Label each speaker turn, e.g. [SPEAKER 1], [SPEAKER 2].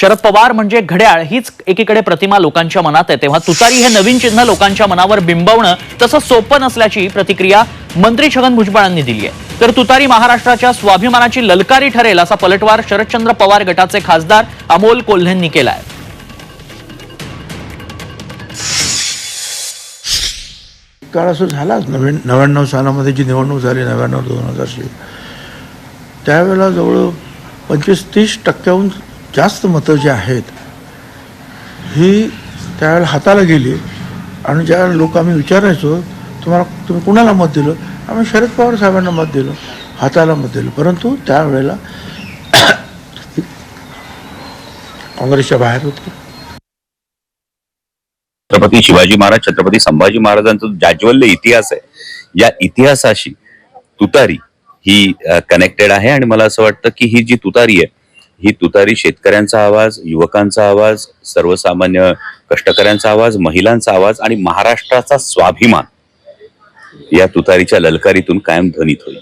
[SPEAKER 1] शरद पवार म्हणजे घड्याळ हीच एकीकडे प्रतिमा लोकांच्या मनात आहे. तेव्हा तुतारी हे नवीन चिन्ह लोकांच्या मनावर बिंबवणं तसं सोपं नसल्याची प्रतिक्रिया मंत्री छगन भुजबळांनी दिली आहे. तर तुतारी महाराष्ट्राच्या स्वाभिमानाची ललकारी ठरेल असा पलटवार शरदचंद्र पवार गटाचे खासदार अमोल कोल्हेंनी केलाय.
[SPEAKER 2] काळ असं झालाच. नवीन नव्याण्णव सालामध्ये जी निवडणूक झाली नव्याण्णव दोन हजारची त्यावेळेला जवळ पंचवीस तीस टक्क्याहून जास्त मतं जी आहेत ही त्यावेळेला हाताला गेली. आणि ज्या लोक आम्ही विचारायचो तुम्हाला तुम्ही कुणाला मत दिलं? आम्ही शरद पवार साहेबांना मत दिलं हाताला मत दिलं. परंतु त्यावेळेला काँग्रेसच्या बाहेर होते.
[SPEAKER 3] छत्रपती शिवाजी महाराज छत्रपती संभाजी महाराजांचा जाज्वल्य इतिहास आहे. या इतिहासाशी तुतारी ही कनेक्टेड आहे. आणि मला असं वाटतं की ही जी तुतारी आहे ही तुतारी शेतकऱ्यांचा आवाज युवकांचा आवाज सर्वसामान्य कष्टकऱ्यांचा आवाज महिलांचा आवाज आणि महाराष्ट्राचा स्वाभिमान या तुतारीच्या ललकारीतून कायम ध्वनित होईल.